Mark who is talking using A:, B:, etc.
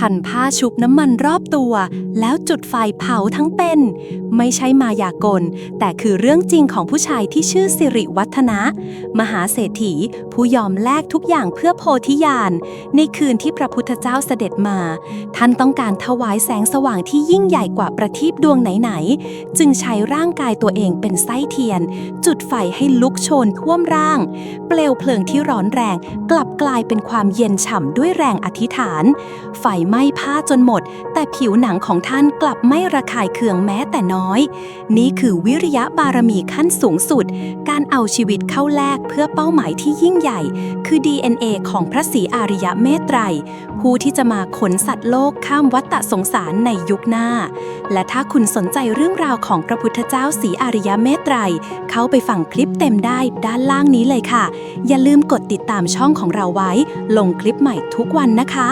A: พันผ้าชุบน้ำมันรอบตัว แล้วจุดไฟเผาทั้งเป็น ไม่ใช่มายากล แต่คือเรื่องจริงของผู้ชายที่ชื่อสิริวัฒนะ มหาเศรษฐีผู้ยอมแลกทุกอย่างเพื่อโพธิญาณในคืนที่พระพุทธเจ้าเสด็จมา ท่านต้องการถวายแสงสว่างที่ยิ่งใหญ่กว่าประทีปดวงไหนๆ จึงใช้ร่างกายตัวเองเป็นไส้เทียน จุดไฟให้ลุกโชนท่วมร่าง เปลวเพลิงที่ร้อนแรง กลับกลายเป็นความเย็นฉ่ำด้วยแรงอธิษฐาน ไฟไหม้ผ้าจนหมด แต่ผิวหนังของท่านกลับไม่ระคายเคืองแม้แต่น้อย นี่คือวิริยะบารมีขั้นสูงสุด การเอาชีวิตเข้าแลกเพื่อเป้าหมายที่ยิ่งใหญ่ คือ DNA ของพระศรีอาริยะเมตไตร ผู้ที่จะมาขนสัตว์โลกข้ามวัฏสงสารในยุคหน้า และถ้าคุณสนใจเรื่องราวของพระพุทธเจ้าศรีอาริยะเมตไตร เข้าไปฟังคลิปเต็มได้ด้านล่างนี้เลยค่ะ อย่าลืมกดติดตามช่องของเราไว้ ลงคลิปใหม่ทุกวันนะคะ